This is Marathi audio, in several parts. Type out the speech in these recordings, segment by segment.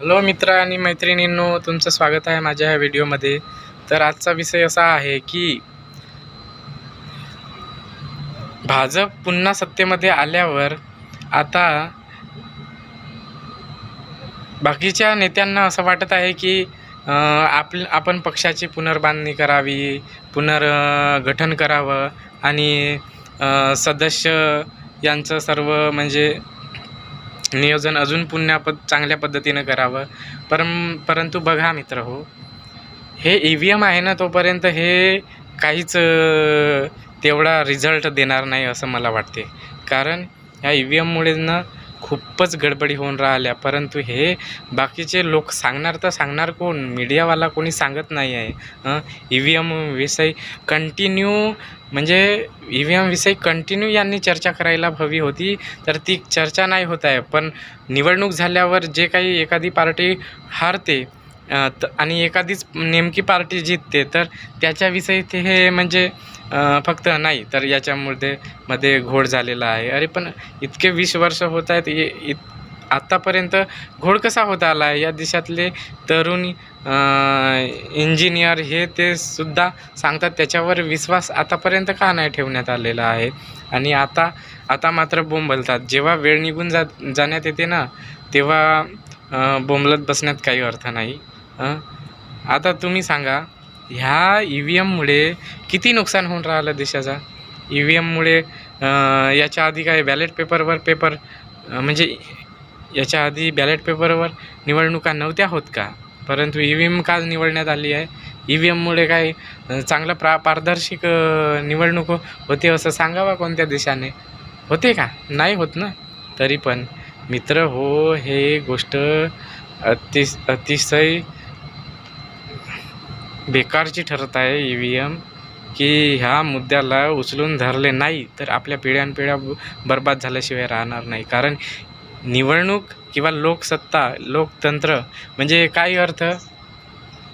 हॅलो मित्र आणि मैत्रिणींनो तुमचं स्वागत आहे माझ्या ह्या व्हिडिओमध्ये. तर आजचा विषय असा आहे की भाजप पुन्हा सत्तेमध्ये आल्यावर आता बाकीच्या नेत्यांना असं वाटत आहे की आप आपण पक्षाची पुनर्बांधणी करावी पुनर्गठन करावं आणि सदस्य यांचं सर्व म्हणजे नियोजन अजून पुन्हा पद चांगल्या पद्धतीनं करावं. परं परंतु बघा मित्र हो हे ई व्ही एम आहे ना तोपर्यंत हे काहीच तेवढा रिझल्ट देणार नाही असं मला वाटते. कारण ह्या ई व्ही एममुळे ना खूपच गडबडी होऊन राहिल्या. परंतु हे बाकीचे लोक सांगणार तर सांगणार कोण? मीडियावाला कोणी सांगत नाही आहे. ई व्ही एमविषयी कंटिन्यू म्हणजे ई व्ही एमविषयी कंटिन्यू यांनी चर्चा करायला हवी होती. तर ती चर्चा नाही होत आहे. पण निवडणूक झाल्यावर जे काही एखादी पार्टी हारते त आणि एखादीच नेमकी पार्टी जिंकते तर त्याच्याविषयी ते हे म्हणजे फक्त नाही तर याच्यामध्ये मध्ये घोळ झालेला आहे. अरे पण इतके वीस वर्ष होत आहेत इ इत आत्तापर्यंत घोळ कसा होत आला आहे? या देशातले तरुण इंजिनियर हे ते सुद्धा सांगतात त्याच्यावर विश्वास आतापर्यंत का नाही ठेवण्यात आलेला आहे? आणि आता आता मात्र बोंबलतात जेव्हा वेळ निघून जा जाण्यात येते ना तेव्हा बोंबलत बसण्यात काही अर्थ नाही. आता तुम्ही सांगा ह्या ई व्ही एममुळे किती नुकसान होऊन राहिलं देशाचा? ई व्ही एममुळे याच्या आधी काय बॅलेट पेपरवर पेपर म्हणजे याच्या आधी बॅलेट पेपरवर निवडणुका नव्हत्या होत का? परंतु ई व्ही एम का निवडण्यात आली आहे. ई व्ही एममुळे काय चांगलं प्रा पारदर्शक निवडणूक होते असं सांगावा कोणत्या देशाने? होते का? नाही होत ना? तरी पण मित्र हो हे गोष्ट अतिश अतिशय बेकारची ठरत आहे ई व्ही एम की ह्या मुद्द्याला उचलून धरले नाही तर आपल्या पिढ्यानपिढ्या बर्बाद झाल्याशिवाय राहणार नाही. कारण निवडणूक किंवा लोकसत्ता लोकतंत्र म्हणजे काय अर्थ?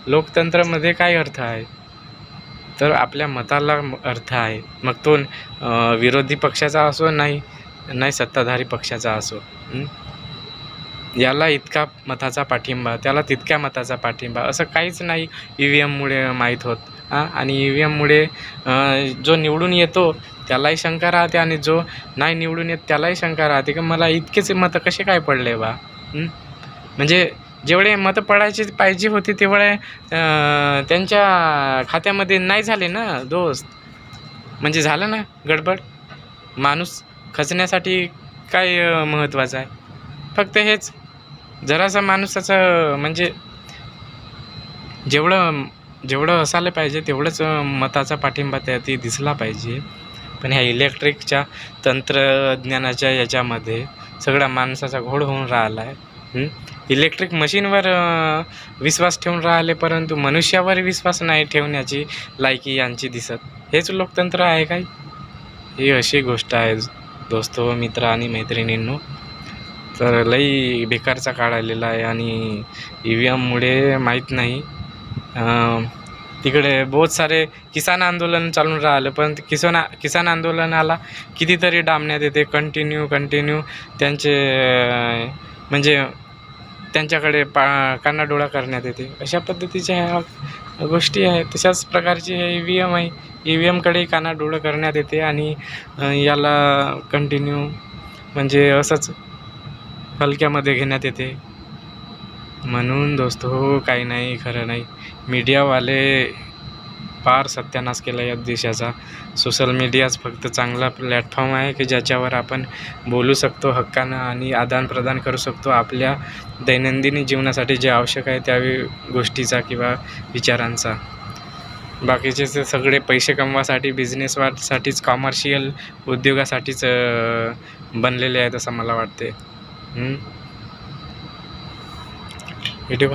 लोकतंत्रामध्ये काय अर्थ आहे? तर आपल्या मताला अर्थ आहे. मग तो विरोधी पक्षाचा असो नाही नाही सत्ताधारी पक्षाचा असो याला इतका मताचा पाठिंबा त्याला तितक्या मताचा पाठिंबा असं काहीच नाही ई व्ही एममुळे माहीत होत हां? आणि ई व्ही एममुळे जो निवडून येतो त्यालाही शंका राहते आणि जो नाही निवडून येत त्यालाही शंका राहते. की मला इतकेच मतं कसे काय पडले बा? म्हणजे जेवढे मतं पडायचे पाहिजे होते तेवढे त्यांच्या खात्यामध्ये नाही झाले ना दोस्त? म्हणजे झालं ना गडबड? माणूस खचण्यासाठी काय महत्त्वाचं आहे? फक्त हेच. जरासा माणूसाचं म्हणजे जेवढं जेवढं असायला पाहिजे तेवढंच मताचा पाठिंबा त्या ती दिसला पाहिजे. पण ह्या इलेक्ट्रिकच्या तंत्रज्ञानाच्या याच्यामध्ये सगळा माणसाचा घोळ होऊन राहिला आहे इलेक्ट्रिक मशीनवर विश्वास ठेवून राहिले परंतु मनुष्यावर विश्वास नाही ठेवण्याची लायकी यांची दिसत. हेच लोकतंत्र आहे काय? ही अशी गोष्ट आहे दोस्तो मित्र आणि मैत्रिणींनो. तर लई बेकारचा काळ आलेला आहे आणि ई व्ही एममुळे माहीत नाही. तिकडे बहुत सारे किसान आंदोलन चालून राहिलं पण किसान किसान आंदोलनाला कितीतरी डांबण्यात येते. कंटिन्यू कंटिन्यू त्यांचे म्हणजे त्यांच्याकडे पा कानाडोळा करण्यात येते. अशा पद्धतीच्या ह्या गोष्टी आहेत. तशाच प्रकारची हे ई व्ही एम आहे. ई व्ही एमकडे कानाडोळं करण्यात येते आणि याला कंटिन्यू म्हणजे असंच हलक्यामध्ये घेण्यात येते. म्हणून दोस्त हो काही नाही खरं नाही. मीडियावाले फार सत्यानाश केला या देशाचा. सोशल मीडियाच फक्त चांगला प्लॅटफॉर्म आहे की ज्याच्यावर आपण बोलू शकतो हक्कानं आणि आदानप्रदान करू शकतो. आपल्या दैनंदिन जीवनासाठी जे आवश्यक आहे त्या गोष्टीचा किंवा विचारांचा. बाकीचे ते सगळे पैसे कमवासाठी बिझनेसवासाठीच कॉमर्शियल उद्योगासाठीच बनलेले आहेत असं मला वाटते हं? व्हिडिओ